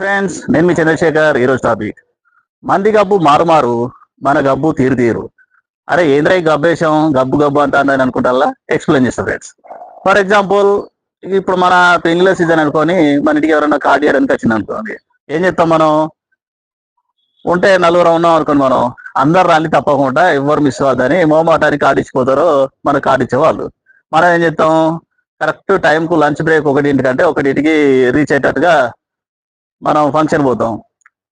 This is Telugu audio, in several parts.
ఫ్రెండ్స్ నేను మీ చంద్రశేఖర్. ఈరోజు టాపిక్ మంది గబ్బు మారుమారు మన గబ్బు తీరు తీరు. అరే ఏంద్రై ఈ గబ్బేశం? గబ్బు గబ్బు అంత అని అనుకుంటారా? ఎక్స్ప్లెయిన్ చేస్తా ఫ్రెండ్స్ ఫర్ ఎగ్జాంపుల్ ఇప్పుడు మన పెళ్ళిలో సీజన్ అనుకొని మన ఇంటికి ఎవరైనా కార్డు చేయడానికి వచ్చింది అనుకోండి. ఏం చెప్తాం మనం? ఉంటే నలుగురు ఉన్నాం అనుకోండి మనం. అందరు రాలి తప్పకుండా ఎవరు మిస్ అవ్వద్దని మోమాటానికి కార్డు ఇచ్చిపోతారో మన కార్డు ఇచ్చేవాళ్ళు. మనం ఏం చెప్తాం కరెక్ట్ టైంకు లంచ్ బ్రేక్ ఒకటింటికంటే ఒకటింటికి రీచ్ అయ్యేటట్టుగా మనం ఫంక్షన్ పోతాం.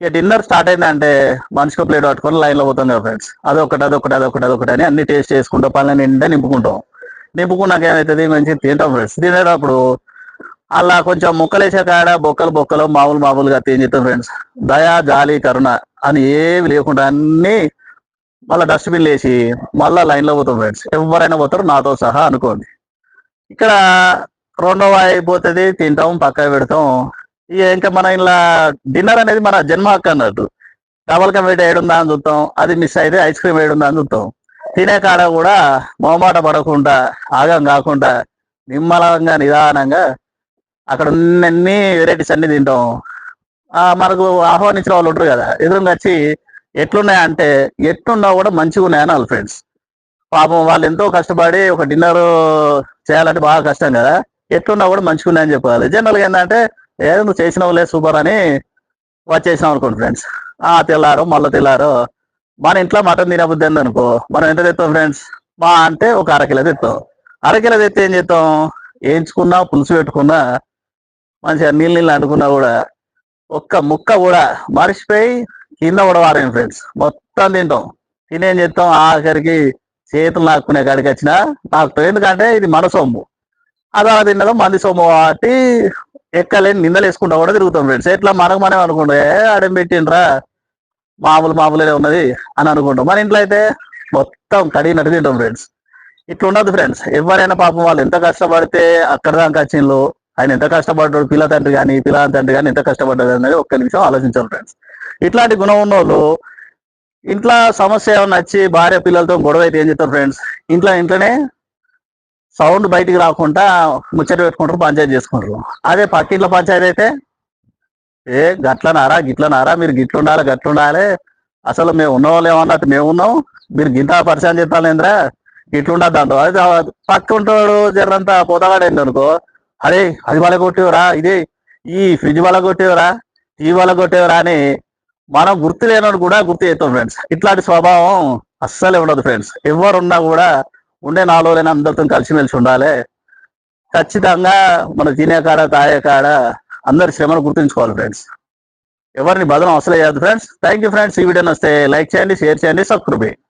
ఇక డిన్నర్ స్టార్ట్ అయిందంటే మనిషికి ప్లేట్ పట్టుకొని లైన్లో పోతాం కదా ఫ్రెండ్స్ అదొకటి అదొకటి అదొకటి అదొకటి అని అన్ని టేస్ట్ చేసుకుంటాం పళ్ళ నిండా నింపుకుంటాం. నింపుకున్నాక ఏమవుతుంది మంచిగా తింటాం ఫ్రెండ్స్ తినేటప్పుడు అలా కొంచెం ముక్కలేసే కాడ బొక్కలు బొక్కలు మామూలు మామూలుగా ఏం చేస్తాం ఫ్రెండ్స్ దయా జాలి కరుణ అని ఏమి లేకుండా అన్ని మళ్ళీ డస్ట్బిన్ వేసి మళ్ళీ లైన్లో పోతాం ఫ్రెండ్స్ ఎవరైనా పోతారు నాతో సహా అనుకోండి. ఇక్కడ రెండవ అయిపోతుంది తింటాం పక్క పెడతాం. ఇక ఇంకా మన ఇలా డిన్నర్ అనేది మన జన్మ హక్కు అన్నట్టు. డబల్ కమిటీ ఏడుందా అని చూస్తాం అది మిస్ అయితే ఐస్ క్రీమ్ ఏడుందా అని చూస్తాం. తినే కాడ కూడా మొహమాట పడకుండా ఆగం కాకుండా నిమ్మలంగా నిదానంగా అక్కడ ఉన్నన్ని వెరైటీస్ అన్ని తింటాం. ఆ మనకు ఆహ్వానించిన వాళ్ళు ఉంటారు కదా ఎదురుగా వచ్చి ఎట్లున్నాయంటే ఎట్లున్నా కూడా మంచిగా ఉన్నాయని వాళ్ళ ఫ్రెండ్స్ పాపం వాళ్ళు ఎంతో కష్టపడి ఒక డిన్నర్ చేయాలంటే బాగా కష్టం కదా ఎట్లున్నా కూడా మంచిగా ఉన్నాయని చెప్పాలి. జనరల్గా ఏంటంటే ఏదో నువ్వు చేసినావులే సూపర్ అని వచ్చేసినావు అనుకోండి ఫ్రెండ్స్ ఆ తెల్లారు మళ్ళీ తెల్లారు. మన ఇంట్లో మటన్ తినబుద్ది అంది అనుకో? మనం ఎంత తెస్తాం ఫ్రెండ్స్ మా అంటే ఒక అరకిలో తెస్తాం అరకిలో తెస్తే ఏం చేస్తాం? వేయించుకున్నా పులుసు పెట్టుకున్నా మంచిగా నీళ్ళు నీళ్ళు అనుకున్నా కూడా ఒక్క ముక్క కూడా మర్చిపోయి కింద కూడా వారేం ఫ్రెండ్స్ మొత్తం తింటాం. తినేం చేస్తాం? ఆఖరికి చేతులు నాకునే కాడికి వచ్చినా నాకు ఎందుకంటే ఇది మన సొమ్ము. అలా తిన్నదో మంది సొమ్ము కాబట్టి ఎక్కలేని నిందలు వేసుకుంటా కూడా తిరుగుతాం ఫ్రెండ్స్ ఎట్లా మనకు మనం అనుకుంటాం ఏ ఆడేం పెట్టిండ్రా? మామూలు మామూలుగా ఉన్నది అని అనుకుంటాం. మన ఇంట్లో అయితే మొత్తం కడిగినట్టు తింటాం ఫ్రెండ్స్ ఇట్లా ఉండదు ఫ్రెండ్స్ ఎవరైనా పాపం వాళ్ళు ఎంత కష్టపడితే అక్కడ దాకా వచ్చిండ్రు ఆయన ఎంత కష్టపడ్డాడు పిల్ల తండ్రి కానీ పిల్ల తండ్రి కానీ ఎంత కష్టపడ్డాడు అనేది ఒక్క నిమిషం ఆలోచించాలి ఫ్రెండ్స్ ఇట్లాంటి గుణం ఉన్న వాళ్ళు ఇంట్లో సమస్య ఏమన్నా వచ్చి భార్య పిల్లలతో గొడవ అయితే ఏం చెప్తారు ఫ్రెండ్స్ ఇంట్లో ఇంట్లోనే సౌండ్ బయటికి రాకుండా ముచ్చట పెట్టుకుంటారు పంచాయతీ చేసుకుంటారు. అదే పక్కింట్లో పంచాయతీ అయితే ఏ గట్లనారా గిట్లనారా మీరు గిట్లుండాలి గట్లుండాలి. అసలు మేము ఉన్నవాళ్ళు ఏమన్నట్టు మేము ఉన్నాం మీరు గింత పరిచయం చెప్తానేంద్రా ఇట్లుండద్దు అంటావు. అది పక్క ఉంటాడు జర్రంతా పోతాగాడేంది అనుకో అరే అది వాళ్ళ కొట్టేవరా ఇది ఈ ఫ్రిడ్జ్ వాళ్ళ కొట్టేవరా టీవీ వాళ్ళ కొట్టేవరా అని మనం గుర్తు లేనోడు కూడా గుర్తు చేస్తాం ఫ్రెండ్స్. ఇట్లాంటి స్వభావం అస్సలే ఉండదు ఫ్రెండ్స్. ఎవరున్నా కూడా ఉండే నాలుగులైన అందరితో కలిసిమెలిసి ఉండాలి. ఖచ్చితంగా మన తినే కాడ తాగే కాడ అందరి శ్రమను గుర్తుంచుకోవాలి ఫ్రెండ్స్. ఎవరిని బదనం అసలు చేయదు ఫ్రెండ్స్. Thank you friends. ఈ వీడియో వస్తే లైక్ చేయండి షేర్ చేయండి సబ్స్క్రైబ్ చేయండి.